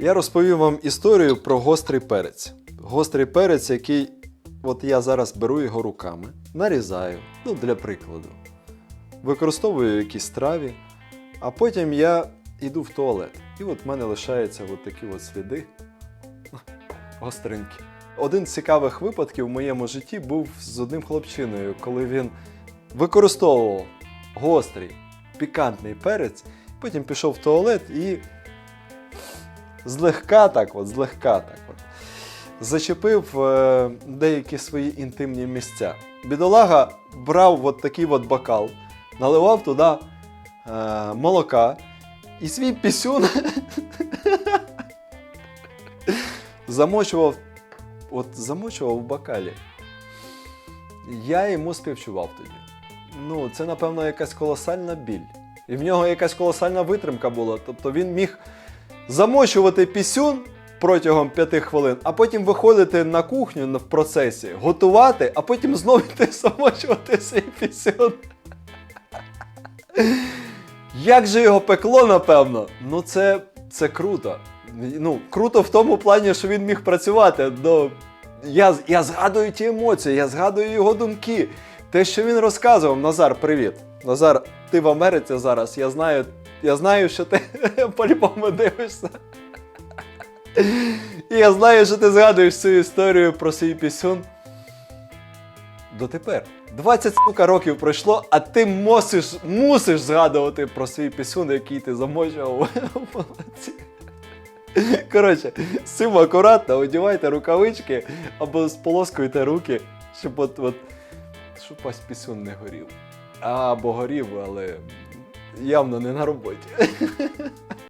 Я розповім вам історію про гострий перець. Гострий перець, який от я зараз беру його руками, нарізаю, ну для прикладу. Використовую в якійсь страві, а потім я йду в туалет. І от в мене лишаються от такі от сліди гостринки. Один з цікавих випадків в моєму житті був з одним хлопчиною, коли він використовував гострий пікантний перець, потім пішов в туалет і злегка так, от, злегка так от, зачепив е, деякі свої інтимні місця. Бідолага брав от такий от бокал, наливав туди е, молока і свій пісюн замочував, от, замочував в бокалі. Я йому співчував тоді. Ну, це, напевно, якась колосальна біль. І в нього якась колосальна витримка була. Тобто він міг замочувати пісюн протягом п'яти хвилин, а потім виходити на кухню в процесі, готувати, а потім знову йти замочувати свій пісюн. Як же його пекло, напевно? Ну, це, це круто. Ну, круто в тому плані, що він міг працювати. Ну, я, я згадую ті емоції, я згадую його думки. Те, що він розказував, Назар, привіт. Назар, ти в Америці зараз. Я знаю, я знаю, що ти по-любому дивишся. І я знаю, що ти згадуєш цю історію про свій пісюн. Дотепер. 20 сука років пройшло, а ти мусиш, мусиш згадувати про свій пісюн, який ти замочував в молоці. Коротше, з цим акуратно одягайте рукавички або сполоскуйте руки, щоб от, от щоб ваш пісюн не горів. Або горів, але явно не на роботі.